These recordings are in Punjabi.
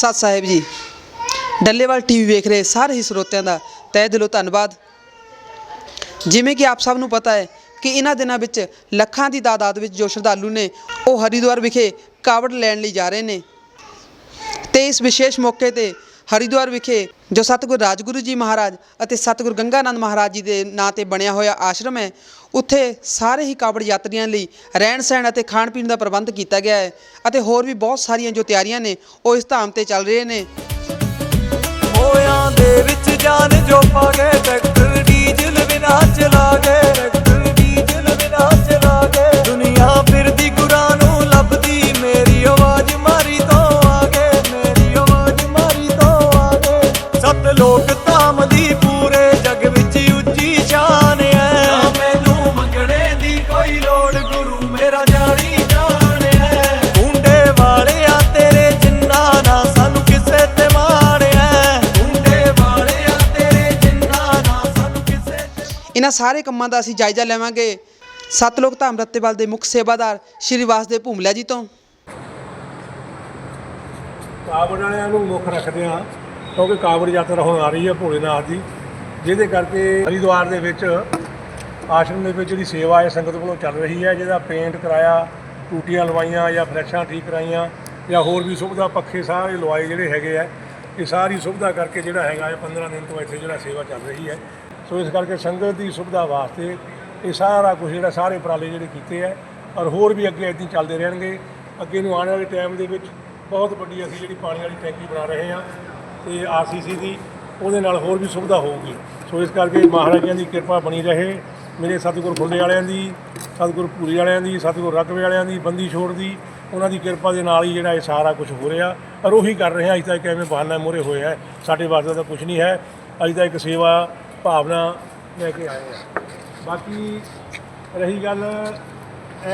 ਸਤਿ ਸਾਹਿਬ ਜੀ, ਡੱਲੇਵਾਲ ਟੀਵੀ ਵੇਖ ਰਹੇ ਸਾਰੇ ਹੀ ਸਰੋਤਿਆਂ ਦਾ, ਤਹਿ ਦਿਲੋਂ ਧੰਨਵਾਦ। ਜਿਵੇਂ ਕਿ ਆਪ ਸਭ ਨੂੰ ਪਤਾ ਹੈ ਕਿ ਇਹਨਾਂ ਦਿਨਾਂ ਵਿੱਚ ਲੱਖਾਂ ਦੀ ਤਾਦਾਦ ਵਿੱਚ ਜੋ ਸ਼ਰਧਾਲੂ ਨੇ, ਉਹ ਹਰਿਦੁਆਰ ਵਿਖੇ ਕਾਵੜ ਲੈਣ ਲਈ ਜਾ ਰਹੇ ਨੇ। ਤੇ ਇਸ ਵਿਸ਼ੇਸ਼ ਮੌਕੇ ਤੇ ਹਰਿਦੁਆਰ ਵਿਖੇ ਜੋ ਸਤਿਗੁਰ ਰਾਜਗੁਰੂ ਜੀ ਮਹਾਰਾਜ ਅਤੇ ਸਤਿਗੁਰ ਗੰਗਾਨੰਦ ਮਹਾਰਾਜ ਜੀ ਦੇ ਨਾਂ ਤੇ ਬਣਿਆ ਹੋਇਆ ਆਸ਼ਰਮ ਹੈ, ਉੱਥੇ ਸਾਰੇ ਹੀ ਕਾਵੜ ਯਾਤਰੀਆਂ ਲਈ ਰਹਿਣ ਸਹਿਣ ਅਤੇ ਖਾਣ ਪੀਣ ਦਾ ਪ੍ਰਬੰਧ ਕੀਤਾ ਗਿਆ ਹੈ ਅਤੇ ਹੋਰ ਵੀ ਬਹੁਤ ਸਾਰੀਆਂ ਜੋ ਤਿਆਰੀਆਂ ਨੇ, ਉਹ ਇਸ ਧਾਮ ਤੇ ਚੱਲ ਰਹੇ ਨੇ। ਹੋਇਆਂ ਦੇ ਵਿੱਚ ਜਾਨ ਜੋ ਪਾ ਗਏ ਲੋਕ ਧਾਮ ਦੀ ਪੂਰੇ ਜਗ ਵਿੱਚ ਉੱਚੀ ਸ਼ਾਨ ਐ ਨਾ ਮੈਨੂੰ ਮੰਗਣੇ ਦੀ ਕੋਈ ਲੋੜ ਗੁਰੂ ਮੇਰਾ ਜਾਣੀ ਜਾਣ ਐ ਮੁੰਡੇ ਵਾਲਿਆ ਤੇਰੇ ਜਿੰਨਾ ਨਾ ਸਾਨੂੰ ਕਿਸੇ ਤੇ ਮਾਣ ਐ ਮੁੰਡੇ ਵਾਲਿਆ ਤੇਰੇ ਜਿੰਨਾ ਨਾ ਸਾਨੂੰ ਕਿਸੇ ਤੇ ਇਹਨਾਂ ਸਾਰੇ ਕੰਮਾਂ ਦਾ ਅਸੀਂ ਜਾਇਜ਼ਾ ਲਵਾਂਗੇ। ਸਤਲੋਕ ਧਾਮ ਰੱਤੇਵਾਲ ਦੇ ਮੁੱਖ ਸੇਵਾਦਾਰ ਸ਼੍ਰੀ ਵਾਸਦੇਵ ਭੂਮਲਿਆ ਜੀ ਤੋਂ। ਕਾਵੜ ਵਾਲਿਆਂ ਨੂੰ ਮੁੱਖ ਰੱਖਦੇ ਹਾਂ। ਕਿਉਂਕਿ ਕਾਵੜ ਯਾਤਰਾ ਹੁਣ ਆ ਰਹੀ ਹੈ ਭੋਲੇਨਾਥ ਦੀ, ਜਿਹਦੇ ਕਰਕੇ ਹਰਿਦੁਆਰ ਦੇ ਵਿੱਚ ਆਸ਼ਰਮ ਦੇ ਵਿੱਚ ਜਿਹੜੀ ਸੇਵਾ ਹੈ ਸੰਗਤ ਵੱਲੋਂ ਚੱਲ ਰਹੀ ਹੈ, ਜਿਹਦਾ ਪੇਂਟ ਕਰਾਇਆ, ਟੂਟੀਆਂ ਲਵਾਈਆਂ ਜਾਂ ਫਲੈਸ਼ਾਂ ਠੀਕ ਕਰਾਈਆਂ ਜਾਂ ਹੋਰ ਵੀ ਸੁਵਿਧਾ ਪੱਖੇ ਸਾਰੇ ਲਵਾਏ ਜਿਹੜੇ ਹੈਗੇ ਆ, ਇਹ ਸਾਰੀ ਸੁਵਿਧਾ ਕਰਕੇ ਜਿਹੜਾ ਹੈਗਾ ਇਹ 15 ਦਿਨ ਤੋਂ ਇੱਥੇ ਜਿਹੜਾ ਸੇਵਾ ਚੱਲ ਰਹੀ ਹੈ। ਸੋ ਇਸ ਕਰਕੇ ਸੰਗਤ ਦੀ ਸੁਵਿਧਾ ਵਾਸਤੇ ਇਹ ਸਾਰਾ ਕੁਝ ਜਿਹੜਾ ਸਾਰੇ ਉਪਰਾਲੇ ਜਿਹੜੇ ਕੀਤੇ ਆ ਔਰ ਹੋਰ ਵੀ ਅੱਗੇ ਇੱਦਾਂ ਚੱਲਦੇ ਰਹਿਣਗੇ। ਅੱਗੇ ਨੂੰ ਆਉਣ ਵਾਲੇ ਟਾਈਮ ਦੇ ਵਿੱਚ ਬਹੁਤ ਵੱਡੀ ਅਸੀਂ ਜਿਹੜੀ ਪਾਣੀ ਵਾਲੀ ਟੈਂਕੀ ਬਣਾ ਰਹੇ ਹਾਂ ਤੇ ਆਰਸੀਸੀ ਦੀ, ਉਹਦੇ ਨਾਲ ਹੋਰ ਵੀ ਸੁਵਿਧਾ ਹੋਊਗੀ। ਸੋ ਇਸ ਕਰਕੇ ਮਹਾਰਾਜਿਆਂ ਦੀ ਕਿਰਪਾ ਬਣੀ ਰਹੇ। ਮੇਰੇ ਸਤਿਗੁਰ ਫੁੱਲੇ ਵਾਲਿਆਂ ਦੀ, ਸਤਿਗੁਰ ਪੂਰੀ ਵਾਲਿਆਂ ਦੀ, ਸਤਿਗੁਰ ਰਕਵੇ ਵਾਲਿਆਂ ਦੀ, ਬੰਦੀ ਛੋੜ ਦੀ, ਉਹਨਾਂ ਦੀ ਕਿਰਪਾ ਦੇ ਨਾਲ ਹੀ ਜਿਹੜਾ ਇਹ ਸਾਰਾ ਕੁਝ ਹੋ ਰਿਹਾ। ਔਰ ਉਹੀ ਕਰ ਰਹੇ ਹਾਂ ਅੱਜ ਤੱਕ ਐਵੇਂ ਬਹਾਨਾ ਮੂਹਰੇ ਹੋਇਆ ਹੈ। ਸਾਡੇ ਵਾਸਤੇ ਤਾਂ ਕੁਝ ਨਹੀਂ ਹੈ। ਅੱਜ ਤਾਂ ਇੱਕ ਸੇਵਾ ਭਾਵਨਾ ਲੈ ਕੇ ਆਏ ਹਾਂ। ਬਾਕੀ ਰਹੀ ਗੱਲ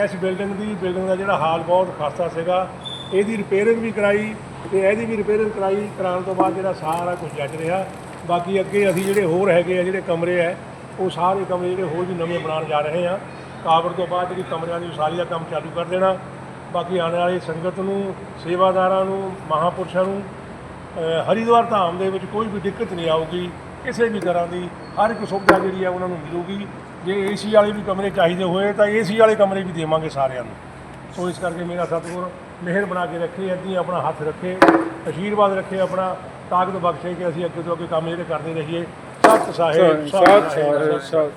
ਇਸ ਬਿਲਡਿੰਗ ਦੀ, ਬਿਲਡਿੰਗ ਦਾ ਜਿਹੜਾ ਹਾਲ ਬਹੁਤ ਖਾਸਾ ਸੀਗਾ। ਇਹਦੀ ਰਿਪੇਅਰਿੰਗ ਵੀ ਕਰਾਈ। ਤੇ ਇਹਦੀ ਵੀ ਰਿਪੇਅਰਿੰਗ ਕਰਾਈ ਕਰਾਉਣ ਤੋਂ ਬਾਅਦ ਜਿਹੜਾ ਸਾਰਾ ਕੁਝ ਜੱਜ ਰਿਹਾ। ਬਾਕੀ ਅੱਗੇ ਅਸੀਂ ਜਿਹੜੇ ਹੋਰ ਹੈਗੇ ਆ ਜਿਹੜੇ ਕਮਰੇ ਆ ਉਹ ਸਾਰੇ ਕਮਰੇ ਜਿਹੜੇ ਹੋਰ ਵੀ ਨਵੇਂ ਬਣਾਉਣ ਜਾ ਰਹੇ ਆ। ਕਾਬਰ ਤੋਂ ਬਾਅਦ ਜਿਹੜੀ ਕਮਰਿਆਂ ਦੀ ਉਸਾਰੀ ਦਾ ਕੰਮ ਚਾਲੂ ਕਰ ਦੇਣਾ। ਬਾਕੀ ਆਉਣ ਵਾਲੀ ਸੰਗਤ ਨੂੰ ਸੇਵਾਦਾਰਾਂ ਨੂੰ ਮਹਾਪੁਰਸ਼ਾਂ ਨੂੰ ਅ, ਹਰਿਦੁਆਰ ਧਾਮ ਦੇ ਵਿੱਚ ਕੋਈ ਵੀ ਦਿੱਕਤ ਨਹੀਂ ਆਊਗੀ। ਕਿਸੇ ਵੀ ਤਰ੍ਹਾਂ ਦੀ ਹਰ ਇੱਕ ਸੁਵਿਧਾ ਜਿਹੜੀ ਆ ਉਹਨਾਂ ਨੂੰ ਮਿਲੂਗੀ। ਜੇ ਏਸੀ ਵਾਲੇ ਵੀ ਕਮਰੇ ਚਾਹੀਦੇ ਹੋਏ ਤਾਂ ਏਸੀ ਵਾਲੇ ਕਮਰੇ ਵੀ ਦੇਵਾਂਗੇ ਸਾਰਿਆਂ ਨੂੰ। ਸੋ ਇਸ ਕਰਕੇ ਮੇਰਾ ਸਤਿਗੁਰ ਮਿਹਰ ਬਣਾ ਕੇ ਰੱਖੇ ਹੀ ਆਪਣਾ ਹੱਥ ਰੱਖੇ ਅਸ਼ੀਰਵਾਦ ਰੱਖੇ ਆਪਣਾ ਤਾਕਤ ਬਖਸ਼ੇ ਕਿ ਅਸੀਂ ਅੱਗੇ ਤੋਂ ਅੱਗੇ ਕੰਮ ਜਿਹੜੇ ਕਰਦੇ ਰਹੀਏ। ਸਤਿ ਸਾਹਿਬ ਸਤਿ ਸਾਹਿਬ ਸਤਿ